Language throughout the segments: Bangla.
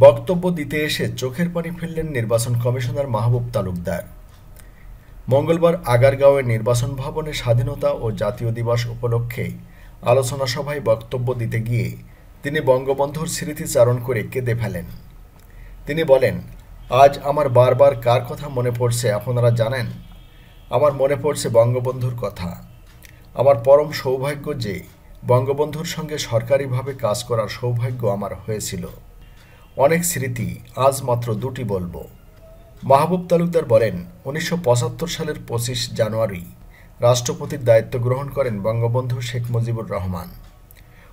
বক্তব্য দিতে এসে চোখের পানি ফেললেন নির্বাচন কমিশনার মাহবুব তালুকদার। মঙ্গলবার আগারগাঁওয়ের নির্বাচন ভবনে স্বাধীনতা ও জাতীয় দিবস উপলক্ষে আলোচনা সভায় বক্তব্য দিতে গিয়ে তিনি বঙ্গবন্ধুর স্মৃতিচারণ করে কেঁদে ফেলেন। তিনি বলেন, আজ আমার বারবার কার কথা মনে পড়ছে আপনারা জানেন? আমার মনে পড়ছে বঙ্গবন্ধুর কথা। আমার পরম সৌভাগ্য যে বঙ্গবন্ধুর সঙ্গে সরকারিভাবে কাজ করার সৌভাগ্য আমার হয়েছিল। অনেক স্মৃতি, আজ মাত্র দুটি বলব। মাহবুব তালুকদার বলেন, উনিশশো পঁচাত্তর সালের পঁচিশ জানুয়ারি রাষ্ট্রপতির দায়িত্ব গ্রহণ করেন বঙ্গবন্ধু শেখ মুজিবুর রহমান।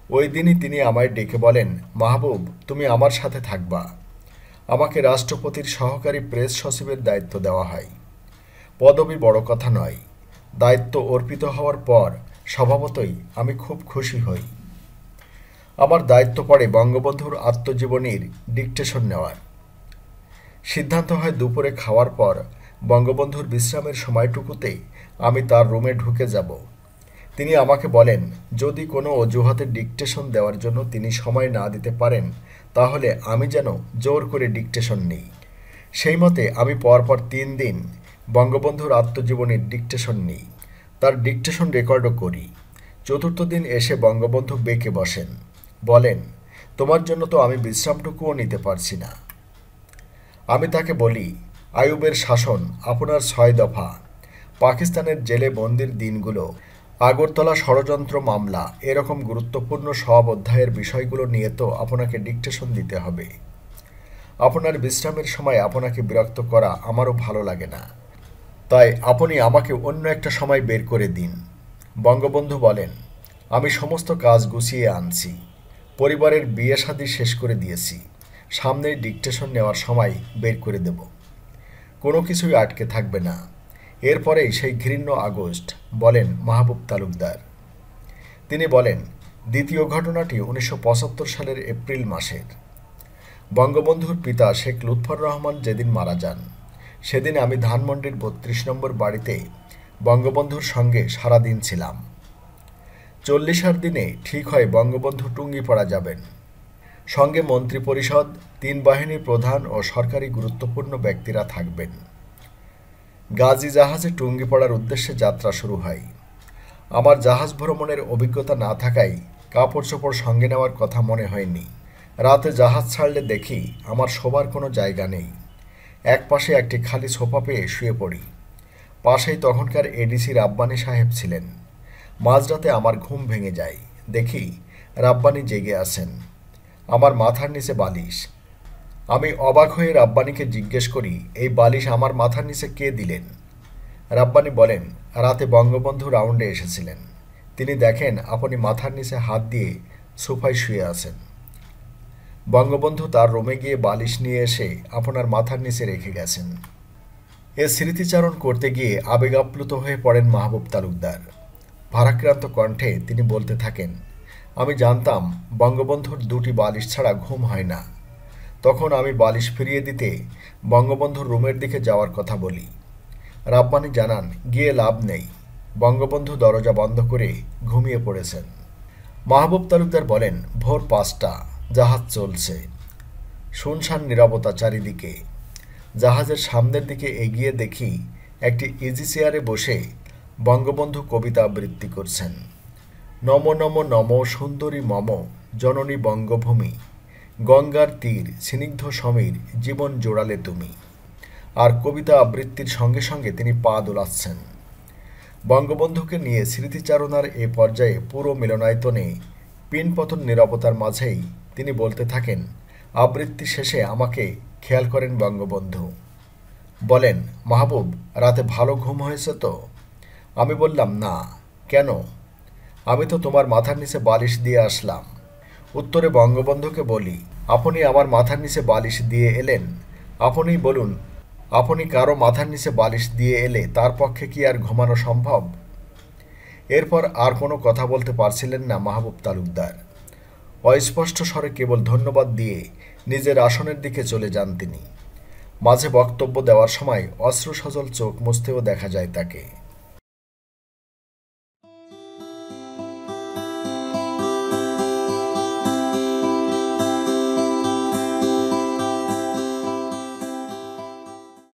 ওই দিনই তিনি আমায় ডেকে বলেন, মাহবুব, তুমি আমার সাথে থাকবা। আমাকে রাষ্ট্রপতির সহকারী প্রেস সচিবের দায়িত্ব দেওয়া হয়। পদবি বড় কথা নয়। দায়িত্ব অর্পিত হওয়ার পর, স্বভাবতই আমি খুব খুশি হই। আমার দায়িত্ব পড়ে বঙ্গবন্ধুর আত্মজীবনীর ডিকটেশন নেওয়ার। সিদ্ধান্ত হয় দুপুরে খাওয়ার পর বঙ্গবন্ধুর বিশ্রামের সময়টুকুতে আমি তার রুমে ঢুকে যাব। তিনি আমাকে বলেন, যদি কোনো অজুহাতে ডিকটেশন দেওয়ার জন্য তিনি সময় না দিতে পারেন, তাহলে আমি যেন জোর করে ডিকটেশন নিই। সেই মতে আমি পরপর তিন দিন বঙ্গবন্ধুর আত্মজীবনীর ডিকটেশন নিই, তার ডিকটেশন রেকর্ডও করি। চতুর্থ দিন এসে বঙ্গবন্ধু বেঁকে বসেন। বলেন, তোমার জন্য তো আমি বিশ্রামটুকুও নিতে পারছি না। আমি তাকে বলি, আয়ুবের শাসন আপনার ছয় দফা। পাকিস্তানের জেলে বন্দির দিনগুলো, আগরতলা ষড়যন্ত্র মামলা, এরকম গুরুত্বপূর্ণ সব অধ্যায়ের বিষয়গুলো নিয়ে তো আপনাকে ডিকটেশন দিতে হবে। আপনার বিশ্রামের সময় আপনাকে বিরক্ত করা আমারও ভালো লাগে না। তাই আপনি আমাকে অন্য একটা সময় বের করে দিন। বঙ্গবন্ধু বলেন, আমি সমস্ত কাজ গুছিয়ে আনছি। পরিবারের বিয়ে শাদী শেষ করে দিয়েছি। সামনেই ডিকটেশন নেওয়ার সময় বের করে দেব। কোনো কিছুই আটকে থাকবে না। এরপরেই সেই ঘৃণ্য আগস্ট, বলেন মাহবুব তালুকদার। তিনি বলেন, দ্বিতীয় ঘটনাটি উনিশশো পঁচাত্তর সালের এপ্রিল মাসের। বঙ্গবন্ধুর পিতা শেখ লুৎফর রহমান যেদিন মারা যান, সেদিন আমি ধানমন্ডির বত্রিশ নম্বর বাড়িতে বঙ্গবন্ধুর সঙ্গে সারাদিন ছিলাম। চল্লিশার দিনে ঠিক হয় বঙ্গবন্ধু টুঙ্গিপাড়া যাবেন। সঙ্গে মন্ত্রিপরিষদ, তিন বাহিনী প্রধান ও সরকারি গুরুত্বপূর্ণ ব্যক্তিরা থাকবেন। গাজী জাহাজে টুঙ্গি পড়ার উদ্দেশ্যে যাত্রা শুরু হয়। আমার জাহাজ ভ্রমণের অভিজ্ঞতা না থাকায় কাপড় চোপড় সঙ্গে নেওয়ার কথা মনে হয়নি। রাতে জাহাজ ছাড়লে দেখি আমার শোবার কোনো জায়গা নেই। এক পাশে একটি খালি সোফা পেয়ে শুয়ে পড়ি। পাশেই তখনকার এডিসি রাব্বানি সাহেব ছিলেন। মাঝরাতে আমার ঘুম ভেঙে যায়। দেখি, রাব্বানি জেগে আছেন। আমার মাথার নিচে বালিশ। আমি অবাক হয়ে রাব্বানিকে জিজ্ঞেস করি, এই বালিশ আমার মাথার নিচে কে দিলেন? রাব্বানি বলেন, রাতে বঙ্গবন্ধু রাউন্ডে এসেছিলেন। তিনি দেখেন আপনি মাথার নিচে হাত দিয়ে সোফায় শুয়ে আছেন। বঙ্গবন্ধু তার রোমে গিয়ে বালিশ নিয়ে এসে আপনার মাথার নিচে রেখে গেছেন। এ স্মৃতিচারণ করতে গিয়ে আবেগাপ্লুত হয়ে পড়েন মাহবুব তালুকদার। ভারাক্রান্ত কণ্ঠে তিনি বলতে থাকেন, আমি জানতাম বঙ্গবন্ধুর দুটি বালিশ ছাড়া ঘুম হয় না। তখন আমি বালিশ ফিরিয়ে দিতে বঙ্গবন্ধুর রুমের দিকে যাওয়ার কথা বলি। রাব্বানি জানান, গিয়ে লাভ নেই। বঙ্গবন্ধু দরজা বন্ধ করে ঘুমিয়ে পড়েছেন। মাহবুব তালুকদার বলেন, ভোর পাঁচটা, জাহাজ চলছে। শুনশান নিরাপত্তা চারিদিকে। জাহাজের সামনের দিকে এগিয়ে দেখি একটি ইজি চেয়ারে বসে বঙ্গবন্ধু কবিতা আবৃত্তি করছেন। নম নম নম সুন্দরী মম, জননী বঙ্গভূমি। গঙ্গার তীর, স্নিগ্ধ সমীর, জীবন জোড়ালে তুমি। আর কবিতা আবৃত্তির সঙ্গে সঙ্গে তিনি পা দোলাচ্ছেন। বঙ্গবন্ধুকে নিয়ে স্মৃতিচারণার এ পর্যায়ে পুরো মিলনায়তনে পিনপতন নিরাপতার মাঝেই তিনি বলতে থাকেন, আবৃত্তি শেষে আমাকে খেয়াল করেন বঙ্গবন্ধু। বলেন, মাহবুব, রাতে ভালো ঘুম হয়েছে তো? আমি বললাম, না। কেন? আমি তো তোমার মাথার নিচে বালিশ দিয়ে আসলাম। উত্তরে বঙ্গবন্ধুকে বলি, আপনি আমার মাথার নিচে বালিশ দিয়ে এলেন? আপনিই বলুন, আপনি কারও মাথার নিচে বালিশ দিয়ে এলে তার পক্ষে কি আর ঘুমানো সম্ভব? এরপর আর কোনো কথা বলতে পারছিলেন না মাহবুব তালুকদার। অস্পষ্ট স্বরে কেবল ধন্যবাদ দিয়ে নিজের আসনের দিকে চলে যান তিনি। মাঝে বক্তব্য দেওয়ার সময় অশ্রু সজল চোখ মুছতেও দেখা যায় তাকে।